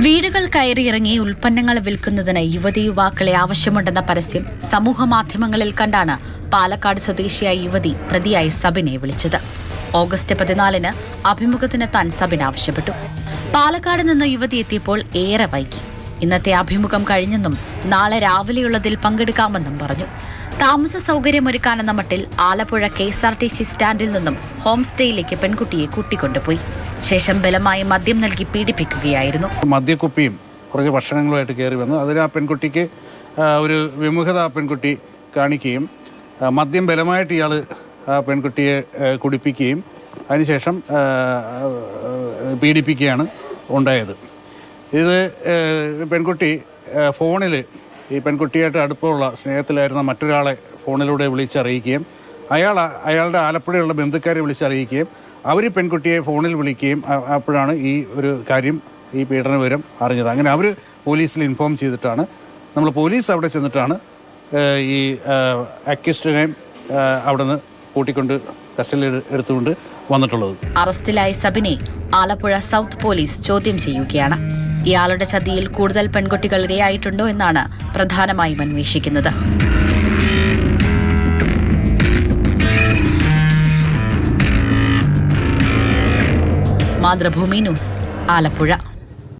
വീടുകൾ കയറിയിറങ്ങി ഉൽപ്പന്നങ്ങൾ വിൽക്കുന്നതിന് യുവതി യുവാക്കളെ ആവശ്യമുണ്ടെന്ന പരസ്യം സമൂഹ മാധ്യമങ്ങളിൽ കണ്ടാണ് പാലക്കാട് സ്വദേശിയായ യുവതി പ്രതിയായി സബിനെ വിളിച്ചത്. ഓഗസ്റ്റ് പതിനാലിന് അഭിമുഖത്തിനെത്താൻ സബിൻ ആവശ്യപ്പെട്ടു. പാലക്കാട് നിന്ന് യുവതി എത്തിയപ്പോൾ ഏറെ വൈകി. ഇന്നത്തെ അഭിമുഖം കഴിഞ്ഞെന്നും നാളെ രാവിലെയുള്ളതിൽ പങ്കെടുക്കാമെന്നും പറഞ്ഞു. താമസ സൗകര്യമൊരുക്കാനെന്ന മട്ടിൽ Alappuzha K S R T C സ്റ്റാൻഡിൽ നിന്നും ഹോം സ്റ്റേയിലേക്ക് പെൺകുട്ടിയെ കൂട്ടിക്കൊണ്ടുപോയി. ശേഷം ബലമായി മദ്യം നൽകി പീഡിപ്പിക്കുകയായിരുന്നു. മദ്യക്കുപ്പിയും കുറച്ച് ഭക്ഷണങ്ങളുമായിട്ട് കയറി വന്നു. അതിൽ ആ പെൺകുട്ടിക്ക് ഒരു വിമുഖത പെൺകുട്ടി കാണിക്കുകയും മദ്യം ബലമായിട്ട് ഇയാൾ ആ പെൺകുട്ടിയെ കുടിപ്പിക്കുകയും അതിനുശേഷം പീഡിപ്പിക്കുകയാണ് ഉണ്ടായത്. ഇത് പെൺകുട്ടി ഫോണിൽ ഈ പെൺകുട്ടിയായിട്ട് അടുപ്പമുള്ള സ്നേഹത്തിലായിരുന്ന മറ്റൊരാളെ ഫോണിലൂടെ വിളിച്ചറിയിക്കുകയും അയാൾ അയാളുടെ ആലപ്പുഴയുള്ള ബന്ധുക്കാരെ വിളിച്ചറിയിക്കുകയും അവർ പെൺകുട്ടിയെ ഫോണിൽ വിളിക്കുകയും അപ്പോഴാണ് ഈ ഒരു കാര്യം ഈ പീഡന വിവരം അറിഞ്ഞത്. അങ്ങനെ അവർ പോലീസിൽ ഇൻഫോം ചെയ്തിട്ടാണ്. നമ്മൾ പോലീസ് അവിടെ ചെന്നിട്ടാണ് ഈ അക്യൂസ്റ്റിനെയും അവിടെ നിന്ന് കൂട്ടിക്കൊണ്ട് കസ്റ്റഡിയിൽ എടുത്തുകൊണ്ട് വന്നിട്ടുള്ളത്. അറസ്റ്റിലായ സബിനെ ആലപ്പുഴ സൗത്ത് പോലീസ് ചോദ്യം ചെയ്യുകയാണ്. ഇയാളുടെ ചതിയിൽ കൂടുതൽ പെൺകുട്ടികൾ ഇരയായിട്ടുണ്ടോ എന്നാണ് പ്രധാനമായും അന്വേഷിക്കുന്നത്. മാതൃഭൂമി ന്യൂസ് ആലപ്പുഴ.